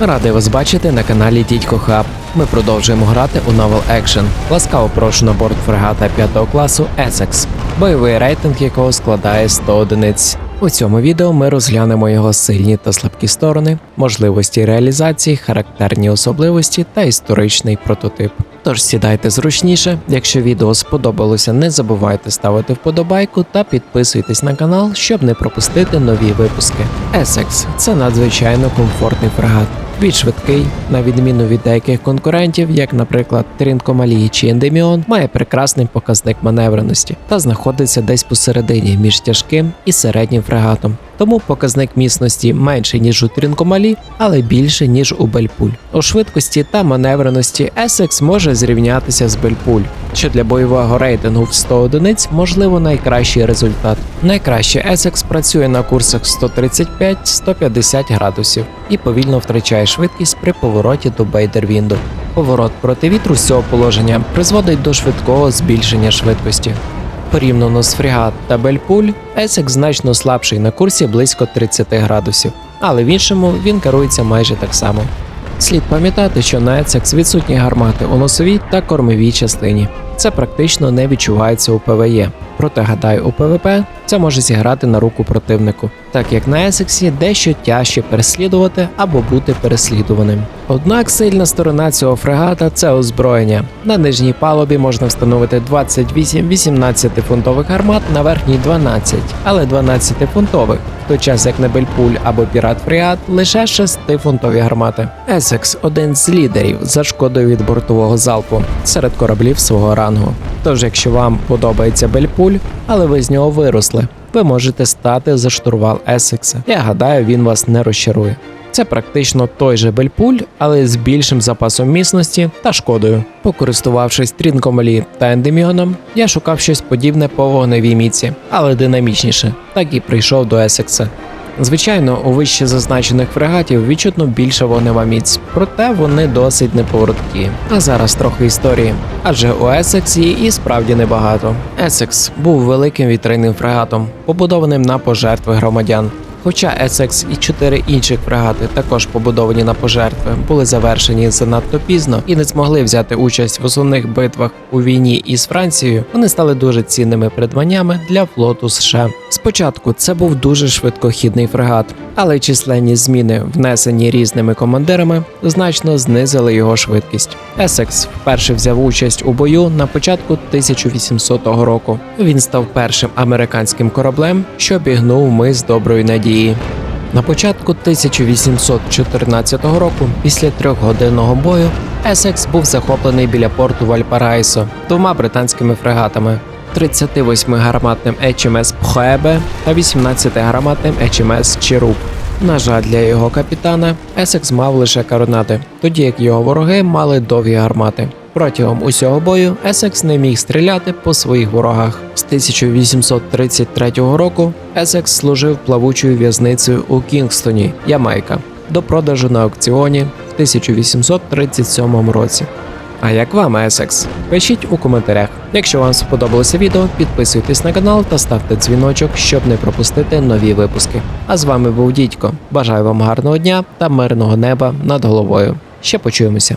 Радий вас бачити на каналі Дідько Хаб. Ми продовжуємо грати у Novel Action. Ласкаво прошу на борт фрегата 5 класу Essex, бойовий рейтинг якого складає 100 одиниць. У цьому відео ми розглянемо його сильні та слабкі сторони, можливості реалізації, характерні особливості та історичний прототип. Тож сідайте зручніше. Якщо відео сподобалося, не забувайте ставити вподобайку та підписуйтесь на канал, щоб не пропустити нові випуски. Essex – це надзвичайно комфортний фрегат. Він швидкий, на відміну від деяких конкурентів, як, наприклад, Трінкомалії чи Ендеміон, має прекрасний показник маневреності та знаходиться десь посередині між тяжким і середнім фрегатом. Тому показник міцності менший ніж у Трінкомалі, але більше ніж у Бельпуль. У швидкості та маневреності Essex може зрівнятися з Бельпуль, що для бойового рейтингу в 100 одиниць можливо найкращий результат. Найкраще Essex працює на курсах 135-150 градусів і повільно втрачає швидкість при повороті до Бейдервінду. Поворот проти вітру з цього положення призводить до швидкого збільшення швидкості. Порівняно з фрігат та Бельпуль, Essex значно слабший на курсі близько 30 градусів, але в іншому він керується майже так само. Слід пам'ятати, що на Есекс відсутні гармати у носовій та кормовій частині. Це практично не відчувається у ПВЕ. Проте, гадаю, у ПВП це може зіграти на руку противнику, так як на Есексі дещо тяжче переслідувати або бути переслідуваним. Однак сильна сторона цього фрегата це озброєння. На нижній палубі можна встановити 28 18-фунтових гармат, на верхній 12, але 12-фунтових, в той час як на Бельпуль або Пірат Фрігат лише 6-фунтові гармати. Есекс один з лідерів за шкодою від бортового залпу серед кораблів свого рангу. Тож, якщо вам подобається Бельпуль, але ви з нього виросли, ви можете стати за штурвал Есекса. Я гадаю, він вас не розчарує. Це практично той же Бельпуль, але з більшим запасом міцності та шкодою. Покористувавшись Трінкомалі та Ендеміоном, я шукав щось подібне по вогневій міці, але динамічніше, так і прийшов до Есекса. Звичайно, у вище зазначених фрегатів відчутно більша вогнева міць, проте вони досить неповороткі. А зараз трохи історії. Адже у Есекс її і справді небагато. Есекс був великим вітрильним фрегатом, побудованим на пожертви громадян. Хоча Essex і чотири інших фрегати, також побудовані на пожертви, були завершені занадто пізно і не змогли взяти участь в основних битвах у війні із Францією, вони стали дуже цінними придбаннями для флоту США. Спочатку це був дуже швидкохідний фрегат, але численні зміни, внесені різними командирами, значно знизили його швидкість. Essex вперше взяв участь у бою на початку 1800 року. Він став першим американським кораблем, що обігнув мис доброї надії. На початку 1814 року, після трьохгодинного бою, Есекс був захоплений біля порту Вальпараїсо двома британськими фрегатами. 38-гарматним HMS Пхоебе та 18-гарматним HMS Чируп. На жаль, для його капітана Есекс мав лише коронати, тоді як його вороги мали довгі гармати. Протягом усього бою Есекс не міг стріляти по своїх ворогах. З 1833 року Есекс служив плавучою в'язницею у Кінгстоні, Ямайка, до продажу на аукціоні в 1837 році. А як вам Essex? Пишіть у коментарях. Якщо вам сподобалося відео, підписуйтесь на канал та ставте дзвіночок, щоб не пропустити нові випуски. А з вами був Дідько. Бажаю вам гарного дня та мирного неба над головою. Ще почуємося.